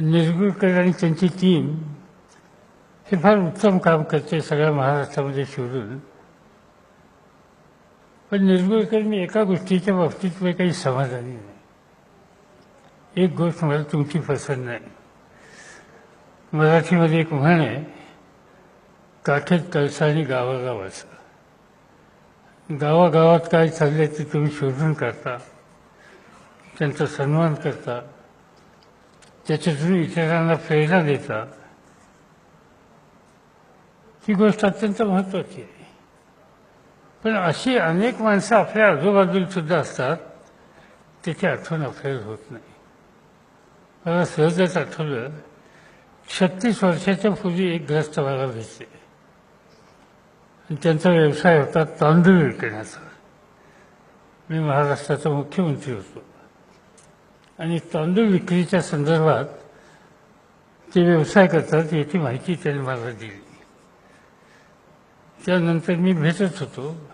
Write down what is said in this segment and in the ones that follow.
निरगुडकर आणि त्यांची टीम हे फार उत्तम काम करते सगळ्या महाराष्ट्रामध्ये शोधून पण निरगुडकर एका गोष्टीच्या बाबतीत मी काही समाधानी नाही. एक गोष्ट मला तुमची पसंत नाही. मराठीमध्ये एक म्हण आहे काठेत कळसा आणि गावागावाचं गावागावात काय चाललंय ते तुम्ही शोधून करता त्यांचा सन्मान करता त्याच्यातून इतरांना प्रेरणा देतात. ही गोष्ट अत्यंत महत्वाची आहे. पण अशी अनेक माणसं आपल्या आजूबाजूला सुद्धा असतात त्याची आठवण आपल्याला होत नाही. मला सहजच आठवलं छत्तीस वर्षाच्या पूर्वी एक ग्रस्त मला भेटले. आणि त्यांचा व्यवसाय होता तांदूळ विकण्याचा. मी महाराष्ट्राचा मुख्यमंत्री होतो. आणि तांदूळ विक्रीच्या संदर्भात ते व्यवसाय करतात याची माहिती त्यांनी मला दिली. त्यानंतर मी भेटत होतो.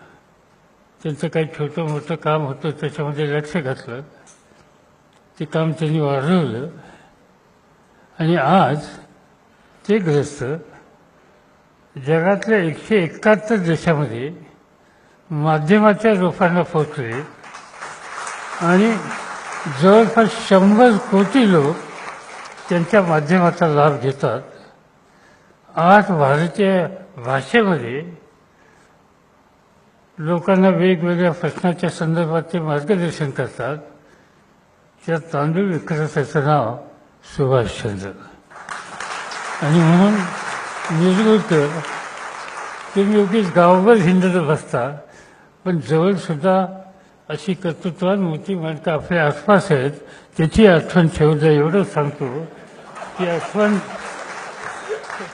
त्यांचं काही छोटं मोठं काम होतं त्याच्यामध्ये लक्ष घातलं. ते काम त्यांनी वाढवलं. आणि आज ते ग्रस्त जगातल्या एकशे एकाहत्तर देशामध्ये माध्यमाच्या लोकांना पोचले आणि जवळपास शंभर कोटी लोक त्यांच्या माध्यमाचा लाभ घेतात. आज भारतीय भाषेमध्ये लोकांना वेगवेगळ्या प्रश्नाच्या संदर्भात ते मार्गदर्शन करतात. त्या तांदूळ विक्रेत्याचं नाव सुभाषचंद्र आणि म्हणून निरगुळकर तुम्ही उगीच गावभर हिंडत बसता पण जवळसुद्धा अशी कर्तृत्वान मोठी माणसं आपल्या आसपास आहेत. त्याची आठवण ठेवू जा एवढं सांगतो. ती आठवण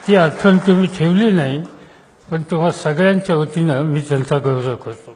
ती आठवण तुम्ही ठेवली नाही पण तुम्हा सगळ्यांच्या वतीनं मी त्यांचा गौरव करतो.